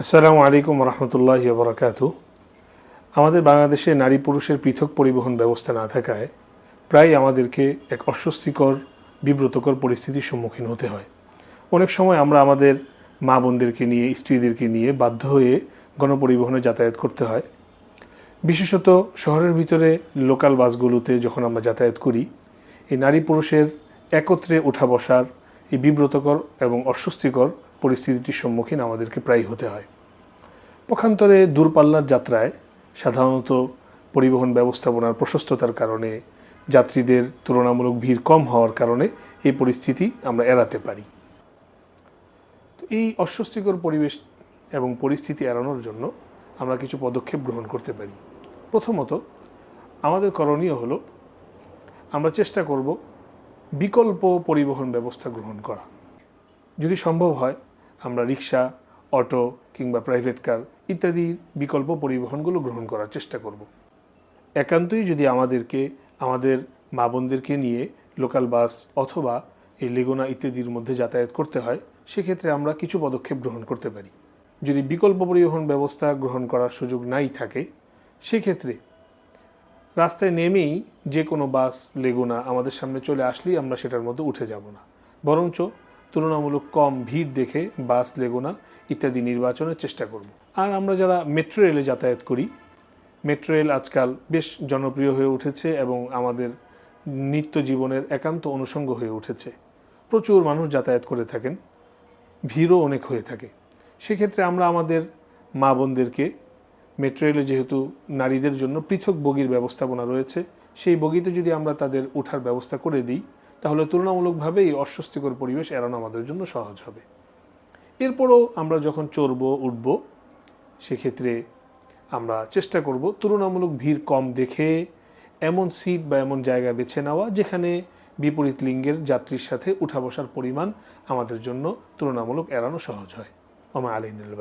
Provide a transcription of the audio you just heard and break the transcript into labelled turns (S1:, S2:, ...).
S1: আসসালামু আলাইকুম রহমতুল্লাহ বরকাত আমাদের বাংলাদেশে নারী পুরুষের পৃথক পরিবহন ব্যবস্থা না থাকায় প্রায় আমাদেরকে এক অস্বস্তিকর, বিব্রতকর পরিস্থিতির সম্মুখীন হতে হয়। অনেক সময় আমরা আমাদের মা বোনদেরকে নিয়ে, স্ত্রীদেরকে নিয়ে বাধ্য হয়ে গণপরিবহনে যাতায়াত করতে হয়। বিশেষত শহরের ভিতরে লোকাল বাসগুলোতে যখন আমরা যাতায়াত করি, এই নারী পুরুষের একত্রে ওঠা বসার এই বিব্রতকর এবং অস্বস্তিকর পরিস্থিতিটির সম্মুখীন আমাদেরকে প্রায় হতে হয়। পক্ষান্তরে দূরপাল্লার যাত্রায় সাধারণত পরিবহন ব্যবস্থাপনার প্রশস্ততার কারণে যাত্রীদের তুলনামূলক ভিড় কম হওয়ার কারণে এই পরিস্থিতি আমরা এড়াতে পারি। এই অস্বস্তিকর পরিবেশ এবং পরিস্থিতি এড়ানোর জন্য আমরা কিছু পদক্ষেপ গ্রহণ করতে পারি। প্রথমত, আমাদের করণীয় হলো আমরা চেষ্টা করব বিকল্প পরিবহন ব্যবস্থা গ্রহণ করা। যদি সম্ভব হয় আমরা রিক্সা, অটো কিংবা প্রাইভেট কার ইত্যাদি বিকল্প পরিবহনগুলো গ্রহণ করার চেষ্টা করব। একান্তই যদি আমাদেরকে, আমাদের মা বোনদেরকে নিয়ে লোকাল বাস অথবা এই লেগুনা ইত্যাদির মধ্যে যাতায়াত করতে হয়, সেক্ষেত্রে আমরা কিছু পদক্ষেপ গ্রহণ করতে পারি। যদি বিকল্প পরিবহন ব্যবস্থা গ্রহণ করার সুযোগ নাই থাকে, সেক্ষেত্রে রাস্তায় নেমেই যে কোনো বাস লেগুনা আমাদের সামনে চলে আসলেই আমরা সেটার মধ্যে উঠে যাব না। বরঞ্চ তুলনামূলক কম ভিড় দেখে বাস, লেগুনা ইত্যাদি নির্বাচনের চেষ্টা করব। আর আমরা যারা মেট্রো রেলে যাতায়াত করি, মেট্রো রেল আজকাল বেশ জনপ্রিয় হয়ে উঠেছে এবং আমাদের নিত্য জীবনের একান্ত অনুষঙ্গ হয়ে উঠেছে। প্রচুর মানুষ যাতায়াত করে থাকেন, ভিড়ও অনেক হয়ে থাকে। সেক্ষেত্রে আমরা আমাদের মা বোনদেরকে, মেট্রো রেলে যেহেতু নারীদের জন্য পৃথক বগির ব্যবস্থাপনা রয়েছে, সেই বগিতে যদি আমরা তাদের ওঠার ব্যবস্থা করে দিই তাহলে তুলনামূলকভাবে এই অস্বস্তিকর পরিবেশ এড়ানো আমাদের জন্য সহজ হবে। এরপরও আমরা যখন চড়ব, উঠব, সেক্ষেত্রে আমরা চেষ্টা করব তুলনামূলক ভিড় কম দেখে এমন সিট বা এমন জায়গা বেছে নেওয়া যেখানে বিপরীত লিঙ্গের যাত্রীর সাথে উঠা বসার পরিমাণ আমাদের জন্য তুলনামূলক এড়ানো সহজ হয়। আমা আলিনুল